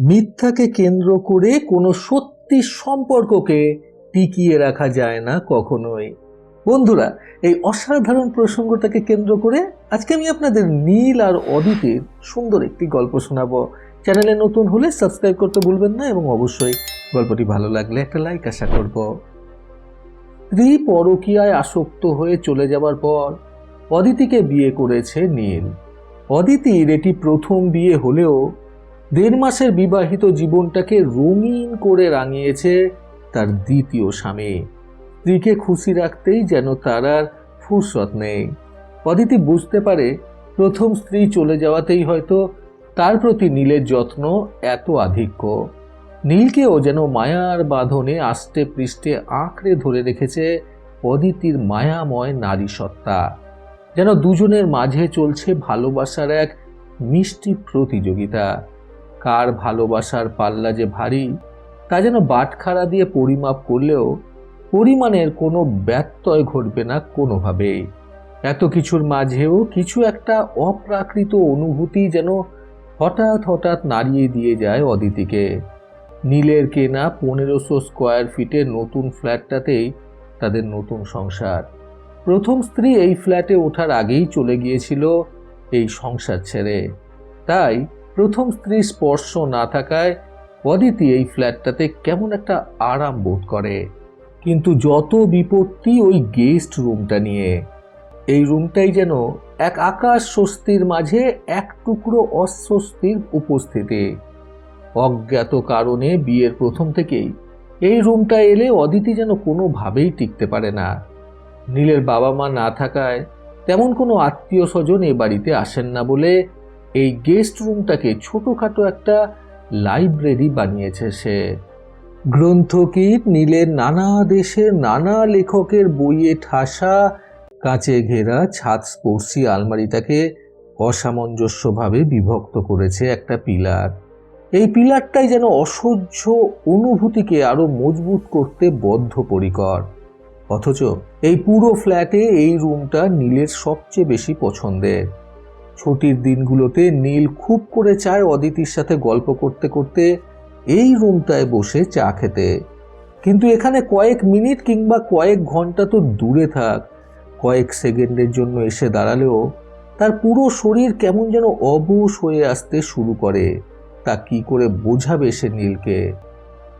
মিথ্যাকে কেন্দ্র করে কোনো সত্যি সম্পর্ককে টিকিয়ে রাখা যায় না কখনোই। বন্ধুরা, এই অসাধারণ প্রসঙ্গটাকে কেন্দ্র করে আজকে আমি আপনাদের নীল আর অদিতের সুন্দর একটি গল্প শোনাবো। চ্যানেলে নতুন হলে সাবস্ক্রাইব করতে ভুলবেন না এবং অবশ্যই গল্পটি ভালো লাগলে একটা লাইক আশা করব। স্ত্রী পরকীয়ায় আসক্ত হয়ে চলে যাবার পর অদিতিকে বিয়ে করেছে নীল। অদিতির এটি প্রথম বিয়ে হলেও দেড় মাসের বিবাহিত জীবনটাকে রঙিন করে রাঙিয়েছে তার দ্বিতীয় স্বামী। স্ত্রীকে খুশি রাখতেই যেন তার আর ফুরসত নেই। অদিতি বুঝতে পারে প্রথম স্ত্রী চলে যাওয়াতেই হয়তো তার প্রতি নীলের যত্ন এত আধিক্য। নীলকেও যেন মায়ার বাঁধনে আষ্টে পৃষ্ঠে আঁকড়ে ধরে রেখেছে অদিতির মায়াময় নারী সত্তা। যেন দুজনের মাঝে চলছে ভালোবাসার এক মিষ্টি প্রতিযোগিতা। কার ভালোবাসার পাল্লা যে ভারী, তা যেন বাটখারা দিয়ে পরিমাপ করলেও পরিমাণের কোনো ব্যত্যয় ঘটবে না কোনোভাবেই। এত কিছুর মাঝেও কিছু একটা অপ্রাকৃত অনুভূতি যেন হঠাৎ হঠাৎ নাড়িয়ে দিয়ে যায় অদিতিকে। নীলের কেনা পনেরোশো স্কোয়ার ফিটের নতুন ফ্ল্যাটটাতেই তাদের নতুন সংসার। প্রথম স্ত্রী এই ফ্ল্যাটে ওঠার আগেই চলে গিয়েছিল এই সংসার ছেড়ে। তাই প্রথম স্ত্রীর স্পর্শ না থাকায় অদিতি এই ফ্ল্যাটটাতে কেমন একটা আরাম বোধ করে। কিন্তু যত বিপত্তি ওই গেস্ট রুমটা নিয়ে, এই রুমটাই যেন এক আকাশ স্বস্তির মাঝে এক টুকরো অস্বস্তির উপস্থিতি। অজ্ঞাত কারণে বিয়ের প্রথম থেকেই এই রুমটা এলে অদিতি যেন কোনোভাবেই টিকতে পারে না। নীলের বাবা মা না থাকায় তেমন কোনো আত্মীয় স্বজন এ বাড়িতে আসেন না বলে এই গেস্ট রুমটাকে ছোটোখাটো একটা লাইব্রেরি বানিয়েছে সে। গ্রন্থকীট নীলের নানা দেশের নানা লেখকের বইয়ে ঠাসা কাঁচে ঘেরা ছাদ স্পর্শী আলমারিটাকে অসামঞ্জস্যভাবে বিভক্ত করেছে একটা পিলার। এই পিলারটাই যেন অসহ্য অনুভূতিকে আরও মজবুত করতে বদ্ধপরিকর। অথচ এই পুরো ফ্ল্যাটে এই রুমটা নীলের সবচেয়ে বেশি পছন্দের। ছুটির দিনগুলোতে নীল খুব করে চায় অদিতির সাথে গল্প করতে করতে এই রুমটায় বসে চা খেতে। কিন্তু এখানে কয়েক মিনিট কিংবা কয়েক ঘণ্টা তো দূরে থাক। কয়েক সেকেন্ডের জন্য এসে দাঁড়ালেও তার পুরো শরীর কেমন যেন অবশ হয়ে আসতে শুরু করে। তা কি করে বোঝাবে সে নীলকে?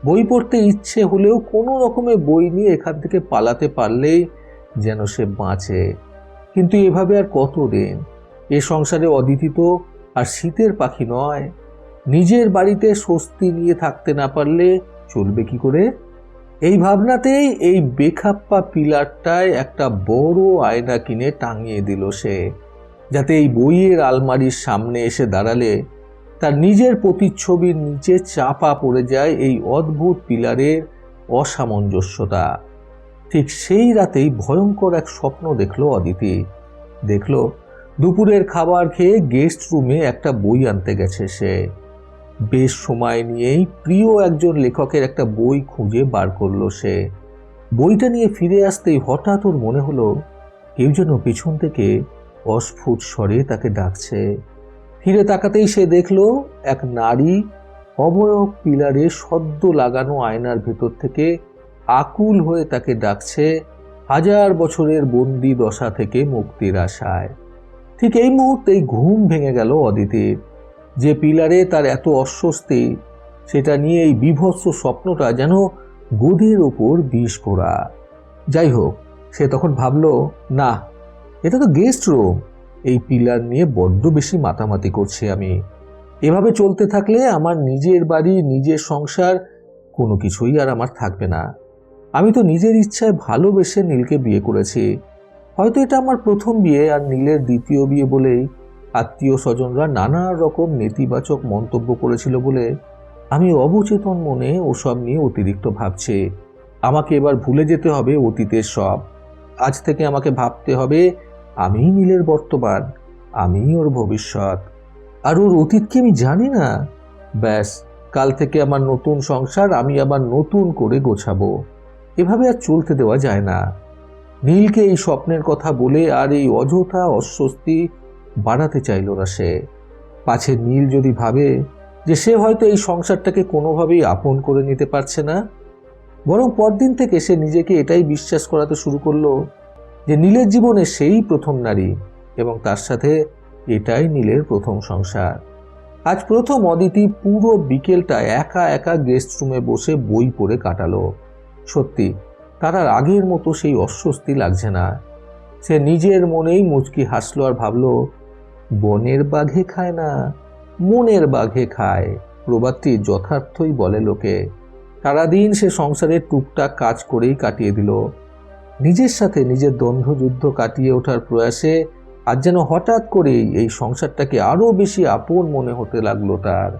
বই পড়তে ইচ্ছে হলেও কোনো রকমে বই নিয়ে এখান থেকে পালাতে পারলেই যেন সে বাঁচে। কিন্তু এভাবে আর কতদিন? এ সংসারে অদিতি তো আর শীতের পাখি নয়। নিজের বাড়িতে স্বস্তি নিয়ে থাকতে না পারলে চলবে কি করে? এই ভাবনাতেই এই বেখাপ্পা পিলারটায় একটা বড় আয়না কিনে টাঙিয়ে দিল সে, যাতে এই বইয়ের আলমারির সামনে এসে দাঁড়ালে তার নিজের প্রতিচ্ছবির নিচে চাপা পড়ে যায় এই অদ্ভুত পিলারের অসামঞ্জস্যতা। ঠিক সেই রাতেই ভয়ঙ্কর এক স্বপ্ন দেখল অদিতি। দেখল দুপুরের খাবার খেয়ে গেস্ট রুমে একটা বই আনতে গেছে সে। বেশ সময় নিয়েই প্রিয় একজন লেখকের একটা বই খুঁজে বার করল সে। বইটা নিয়ে ফিরে আসতেই হঠাৎ ওর মনে হলো, কেউ যেন পেছন থেকে অস্ফুট স্বরে তাকে ডাকছে। ফিরে তাকাতেই সে দেখল, এক নারী অবয়ব পিলারে সদ্য লাগানো আয়নার ভেতর থেকে আকুল হয়ে তাকে ডাকছে, হাজার বছরের বন্দি দশা থেকে মুক্তির আশায়। ঠিক এই মুহূর্তেই ঘুম ভেঙে গেল অদিতির। যে পিলারে তার এত অস্বস্তি, সেটা নিয়ে এই বিভৎস স্বপ্নটা যেন গোদের ওপর বিষ পোড়া। যাই হোক, সে তখন ভাবল, না, এটা তো গেস্ট রুম এই পিলার নিয়ে বড্ড বেশি মাতামাতি করছি আমি। এভাবে চলতে থাকলে আমার নিজের বাড়ি, নিজের সংসার, কোনো কিছুই আর আমার থাকবে না। আমি তো নিজের ইচ্ছায় ভালোবেসে নীলকে বিয়ে করেছি। হয়তো এটা আমার প্রথম বিয়ে আর নীলের দ্বিতীয় বিয়ে বলেই আত্মীয় স্বজনরা নানা রকম নেতিবাচক মন্তব্য করেছিল বলে আমি অবচেতন মনে ওসব নিয়ে অতিরিক্ত ভাবছি। আমাকে এবার ভুলে যেতে হবে অতীতের সব। আজ থেকে আমাকে ভাবতে হবে আমি নীলের বর্তমান আমি ওর ভবিষ্যৎ। আর ওর অতীতকে আমি জানি না? ব্যাস, কাল থেকে আমার নতুন সংসার আমি আবার নতুন করে গোছাবো। এভাবে আর চলতে দেওয়া যায় না। নীলকে এই স্বপ্নের কথা বলে আর এই অযথা অস্বস্তি বাড়াতে চাইল না সে। পাছে নীল যদি ভাবে যে সে হয়তো এই সংসারটাকে কোনোভাবেই আপন করে নিতে পারছে না, বরং পরদিন থেকে সে নিজেকে এটাই বিশ্বাস করাতে শুরু করল যে নীলের জীবনে সেই প্রথম নারী এবং তার সাথে এটাই নীলের প্রথম সংসার। আজ প্রথম অদিতি পুরো বিকেলটা একা একা গেস্ট রুমে বসে বই পড়ে কাটালো। সত্যি তার আর আগের মতো সেই অস্বস্তি লাগছে না। সে নিজের মনেই মুচকি হাসলো আর ভাবলো, বনের বাঘে খায় না, মনের বাঘে খায়। প্রবাদটি যথার্থই বলে লোকে। সারাদিন সে সংসারের টুকটাক কাজ করেই কাটিয়ে দিল। নিজের সাথে নিজের দ্বন্দ্বযুদ্ধ কাটিয়ে ওঠার প্রয়াসে আজ যেন হঠাৎ করেই এই সংসারটাকে আরও বেশি আপন মনে হতে লাগল তার।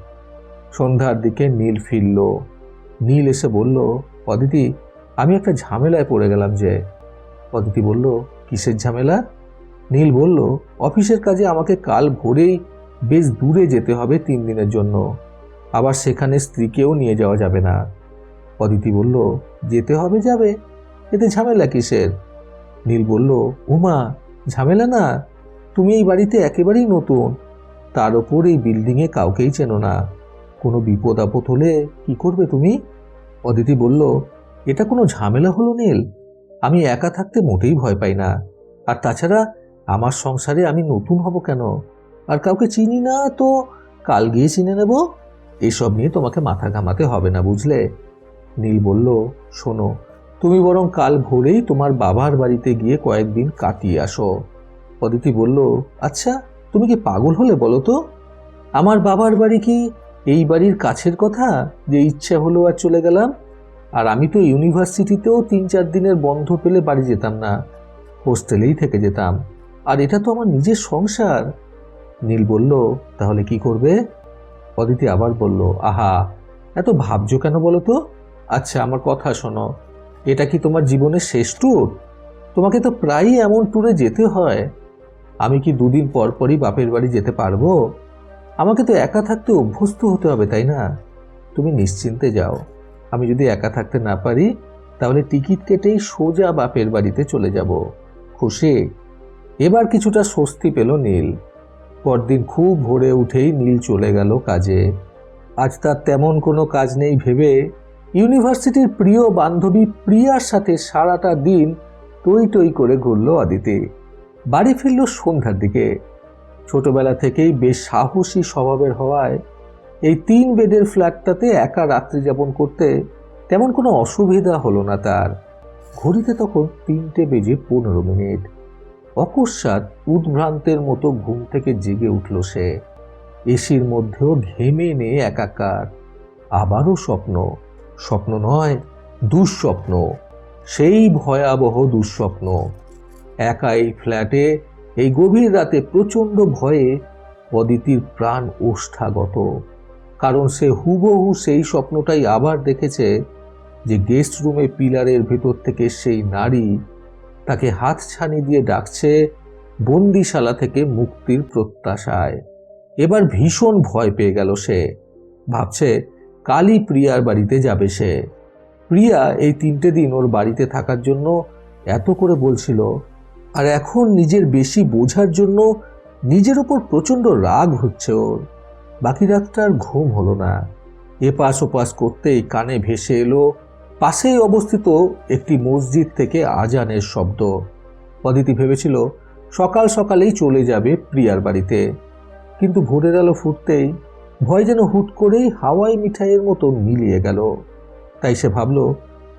সন্ধ্যার দিকে নীল ফিরল। নীল এসে বলল, অদিতি আমি একটা ঝামেলায় পড়ে গেলাম যে, অদিতি বলল, কিসের ঝামেলা? নীল বলল, অফিসের কাজে আমাকে কাল ভোরেই বেশ দূরে যেতে হবে তিন দিনের জন্য। আবার সেখানে স্ত্রীকেও নিয়ে যাওয়া যাবে না। অদিতি বলল, যেতে হবে যাবে? এতে ঝামেলা কিসের? নীল বলল, উমা, ঝামেলা না। তুমি এই বাড়িতে একেবারেই নতুন। তার ওপর এই বিল্ডিংয়ে কাউকেই চেনো না। কোনো বিপদ আপদ হলে কি করবে তুমি? অদিতি বলল এটা কোনো ঝামেলা হলো নীল? আমি একা থাকতে মোটেই ভয় পাই না। আর তাছাড়া আমার সংসারে আমি নতুন হব কেন? আর কাউকে চিনি না তো কাল গিয়ে চিনে নেব। এসব নিয়ে তোমাকে মাথা ঘামাতে হবে না, বুঝলে? নীল বলল, শোনো, তুমি বরং কাল ভোরেই তোমার বাবার বাড়িতে গিয়ে কয়েকদিন কাটিয়ে আসো। অদিতি বলল আচ্ছা তুমি কি পাগল হলে বলো তো? আমার বাবার বাড়ি কি এই বাড়ির কাছের কথা যে ইচ্ছে হলো আর চলে গেলাম? আর আমি তো ইউনিভার্সিটিতেও তিন চার দিনের বন্ধ পেলে বাড়ি যেতাম না, হোস্টেলেই থেকে যেতাম। আর এটা তো আমার নিজের সংসার। নীল বলল, তাহলে কি করবে? অদিতি আবার বলল, আহা, এত ভাবছ কেন বলো তো? আচ্ছা আমার কথা শোনো, এটা কি তোমার জীবনের শেষ ট্যুর? তোমাকে তো প্রায়ই এমন ট্যুরে যেতে হয়। আমি কি দুদিন পর পরই বাপের বাড়ি যেতে পারব? আমাকে তো একা থাকতে অভ্যস্ত হতে হবে, তাই না? তুমি নিশ্চিন্তে যাও। আমি যদি একা থাকতে না পারি, তাহলে টিকিট কেটেই সোজা বাপের বাড়িতে চলে যাব। খুশি? এবার কিছুটা স্বস্তি পেল নীল। পরদিন খুব ভোরে উঠেই নীল চলে গেল কাজে। আজ তার তেমন কোনো কাজ নেই ভেবে ইউনিভার্সিটির প্রিয় বান্ধবী প্রিয়ার সাথে সারাটা দিন টই টই করে ঘুরল অদিতি বাড়ি ফিরল সন্ধ্যার দিকে। ছোটবেলা থেকেই বেশ সাহসী স্বভাবের হওয়ায় এই তিন বেডের ফ্ল্যাটটাতে একা রাত্রি যাপন করতে তেমন কোনো অসুবিধা হলো না তার। ঘড়িতে তখন তিনটে বেজে পনেরো মিনিট। অকস্মাৎ উদ্ভ্রান্তের মতো ঘুম থেকে জেগে উঠল সে। এসির মধ্যেও ঘেমে নিয়ে একাকার। আবারও স্বপ্ন। স্বপ্ন নয়, দুঃস্বপ্ন। সেই ভয়াবহ দুঃস্বপ্ন। একা এই ফ্ল্যাটে এই গভীর রাতে প্রচণ্ড ভয়ে অদিতির প্রাণ ওষ্ঠাগত। কারণ সে হুবহু সেই স্বপ্নটাই আবার দেখেছে যে গেস্ট রুমে পিলারের ভেতর থেকে সেই নারী তাকে হাত ছানি দিয়ে ডাকছে বন্দিশালা থেকে মুক্তির প্রত্যাশায়। এবার ভীষণ ভয় পেয়ে গেল সে। ভাবছে, কালই প্রিয়ার বাড়িতে যাবে সে। প্রিয়া এই তিনটে দিন ওর বাড়িতে থাকার জন্য এত করে বলছিল, আর এখন নিজের বেশি বোঝার জন্য নিজের ওপর প্রচণ্ড রাগ হচ্ছে ওর। বাকি রাতটা আর ঘুম হলো না। এপাশ ওপাশ করতেই কানে ভেসে এলো পাশেই অবস্থিত একটি মসজিদ থেকে আজানের শব্দ। অদিতি ভেবেছিল, সকাল সকালেই চলে যাবে প্রিয়ার বাড়িতে। কিন্তু ভোরের আলো ফুটতেই ভয় যেন হুট করেই হাওয়াই মিঠাইয়ের মতো মিলিয়ে গেল। তাই সে ভাবল,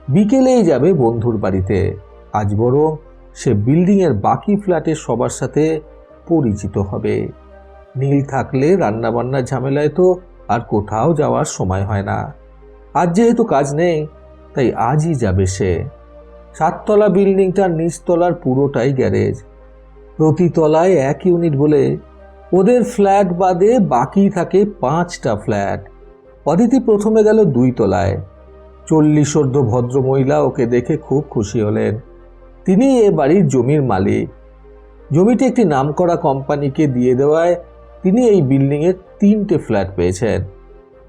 বিকেলেই যাবে বন্ধুর বাড়িতে। আজ বরং সে বিল্ডিংয়ের বাকি ফ্ল্যাটের সবার সাথে পরিচিত হবে। নীল থাকলে রান্নাবান্নার ঝামেলায় তো আর কোথাও যাওয়ার সময় হয় না। আজ যেহেতু কাজ নেই, তাই আজই যাবে সে। সাততলা বিল্ডিংটার নিচতলার পুরোটাই গ্যারেজ। প্রতি তলায় এক ইউনিট বলে ওদের ফ্ল্যাট বাদে বাকি থাকে পাঁচটা ফ্ল্যাট। অদিতি প্রথমে গেল দুই তলায়। চল্লিশর্ধ ভদ্রমহিলা ওকে দেখে খুব খুশি হলেন। তিনি এ বাড়ির জমির মালিক। জমিটি একটি নামকরা কোম্পানিকে দিয়ে দেওয়ায় তিনি এই বিল্ডিংয়ের তিনটে ফ্ল্যাট পেয়েছেন।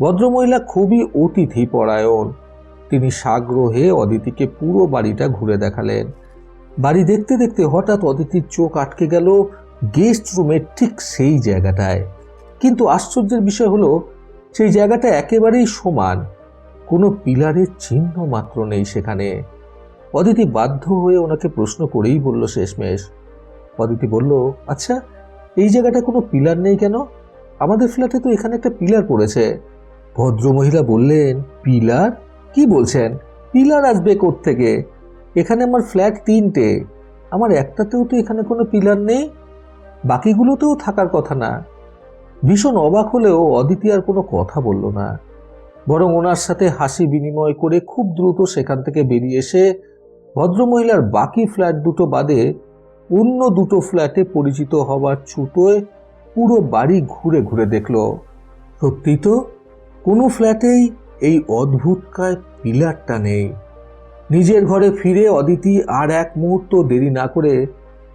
ভদ্রমহিলা খুবই অতিথি পরায়ণ। তিনি সাগ্রহে অদিতিকে পুরো বাড়িটা ঘুরে দেখালেন। বাড়ি দেখতে দেখতে হঠাৎ অদিতির চোখ আটকে গেল গেস্ট রুমের ঠিক সেই জায়গাটায়। কিন্তু আশ্চর্যের বিষয় হলো, সেই জায়গাটা একেবারেই সমান। কোনো পিলারের চিহ্ন মাত্র নেই সেখানে। অদিতি বাধ্য হয়ে ওনাকে প্রশ্ন করেই বলল শেষমেশ। অদিতি বলল আচ্ছা এই জায়গাটা কোনো পিলার নেই কেন? আমাদের ফ্ল্যাটে তো এখানে একটা পিলার পড়েছে। ভদ্রমহিলা বললেন, পিলার? কি বলছেন? পিলার আসবে থেকে এখানে আমার ফ্ল্যাট তিনটে। আমার একটাতেও তো এখানে কোনো পিলার নেই। বাকিগুলোতেও থাকার কথা না। ভীষণ অবাক হলেও অদিতি আর কোনো কথা বলল না। বরং ওনার সাথে হাসি বিনিময় করে খুব দ্রুত সেখান থেকে বেরিয়ে এসে ভদ্রমহিলার বাকি ফ্ল্যাট দুটো বাদে অন্য দুটো ফ্ল্যাটে পরিচিত হওয়ার ছুটোয় পুরো বাড়ি ঘুরে ঘুরে দেখল। সত্যি তো, কোনো ফ্ল্যাটেই এই অদ্ভুতকায় পিলারটা নেই। নিজের ঘরে ফিরে অদিতি আর এক মুহূর্ত দেরি না করে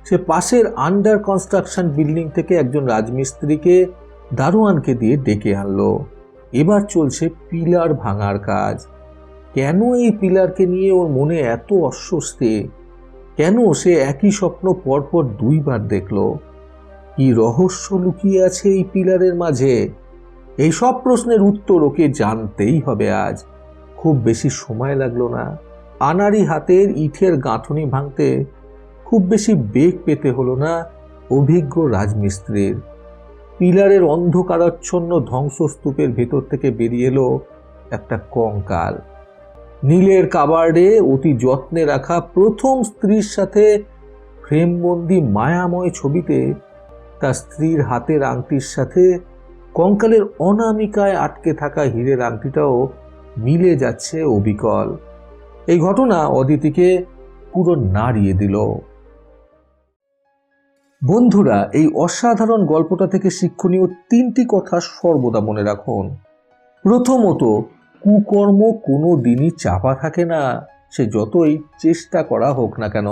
সে পাশের আন্ডার কনস্ট্রাকশন বিল্ডিং থেকে একজন রাজমিস্ত্রিকে, দারোয়ানকে দিয়ে ডেকে আনলো। এবার চলছে পিলার ভাঙার কাজ। কেন এই পিলারকে নিয়ে ওর মনে এত অস্বস্তি? কেন সে একই স্বপ্ন পরপর দুইবার দেখল? কি রহস্য লুকিয়ে আছে এই পিলারের মাঝে? এই সব প্রশ্নের উত্তর ওকে জানতেই হবে আজ। খুব বেশি সময় লাগল না। আনারি হাতের ইটের গাঁথনি ভাঙতে খুব বেশি বেগ পেতে হলো না অভিজ্ঞ রাজমিস্ত্রির। পিলারের অন্ধকারাচ্ছন্ন ধ্বংসস্তূপের ভেতর থেকে বেরিয়ে এলো একটা কঙ্কাল। নীলের কাবার্ডে অতি যত্নে রাখা প্রথম স্ত্রীর সাথে ফ্রেমবন্দি মায়াময় ছবিতে তার স্ত্রীর হাতের আংটির সাথে কঙ্কালের অনামিকায় আটকে থাকা হীরের আংটিটাও মিলে যাচ্ছে অবিকল। এই ঘটনা অদিতিকে পুরো নাড়িয়ে দিল। বন্ধুরা, এই অসাধারণ গল্পটা থেকে শিক্ষণীয় তিনটি কথা সর্বদা মনে রাখুন। প্রথমত কুকর্ম কোনো দিনই চাপা থাকে না। সে যতই চেষ্টা করা হোক না কেন।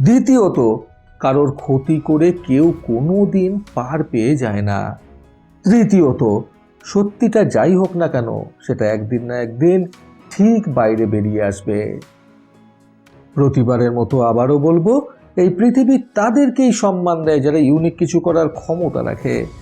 দ্বিতীয়ত, কারোর ক্ষতি করে কেউ কোনো দিন পার পেয়ে যায় না। তৃতীয়ত, সত্যিটা যাই হোক না কেন, সেটা একদিন না একদিন ঠিক বাইরে বেরিয়ে আসবে। প্রতিবারের মতো আবারও বলব, এই পৃথিবী তাদেরকেই সম্মান দেয় যারা ইউনিক কিছু করার ক্ষমতা রাখে।